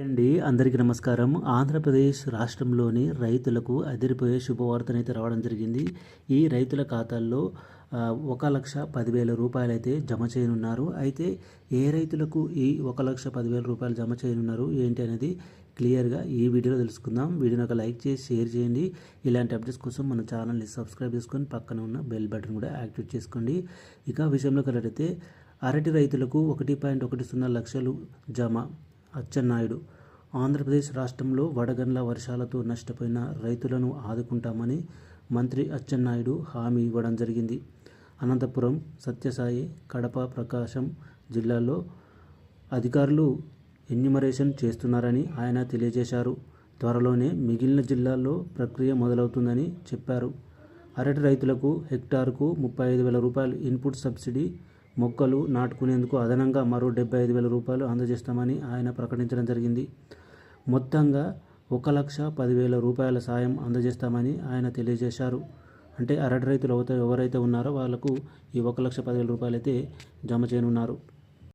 అండి. అందరికీ నమస్కారం. ఆంధ్రప్రదేశ్ రాష్ట్రంలోని రైతులకు అదిరిపోయే శుభవార్తనైతే రావడం జరిగింది. ఈ రైతుల ఖాతాల్లో ఒక లక్ష పదివేల రూపాయలు అయితే జమ చేయనున్నారు. అయితే ఏ రైతులకు ఈ ఒక లక్ష పదివేల రూపాయలు జమ చేయనున్నారు ఏంటి అనేది క్లియర్గా ఈ వీడియోలో తెలుసుకుందాం. వీడియోని ఒక లైక్ చేసి షేర్ చేయండి. ఇలాంటి అప్డేట్స్ కోసం మన ఛానల్ని సబ్స్క్రైబ్ చేసుకొని పక్కన ఉన్న బెల్ బటన్ కూడా యాక్టివేట్ చేసుకోండి. ఇక విషయంలో కలిగితే అరటి రైతులకు ఒకటి పాయింట్ ఒకటి సున్నా లక్షలు జమ అచ్చెన్నాయుడు. ఆంధ్రప్రదేశ్ రాష్ట్రంలో వడగండ్ల వర్షాలతో నష్టపోయిన రైతులను ఆదుకుంటామని మంత్రి అచ్చెన్నాయుడు హామీ ఇవ్వడం జరిగింది. అనంతపురం సత్యసాయి కడప ప్రకాశం జిల్లాల్లో అధికారులు ఎన్యుమరేషన్ చేస్తున్నారని ఆయన తెలియజేశారు. త్వరలోనే మిగిలిన జిల్లాల్లో ప్రక్రియ మొదలవుతుందని చెప్పారు. అరటి రైతులకు హెక్టార్కు ముప్పై ఐదు వేల రూపాయలు ఇన్పుట్ సబ్సిడీ మొక్కలు నాటుకునేందుకు అదనంగా మరో డెబ్బై ఐదు వేల రూపాయలు అందజేస్తామని ఆయన ప్రకటించడం జరిగింది. మొత్తంగా ఒక లక్ష పదివేల రూపాయల సాయం అందజేస్తామని ఆయన తెలియజేశారు. అంటే అరటి రైతులు ఎవరైతే ఎవరైతే ఉన్నారో వాళ్ళకు ఈ ఒక లక్ష పదివేల రూపాయలు అయితే జమ చేయనున్నారు.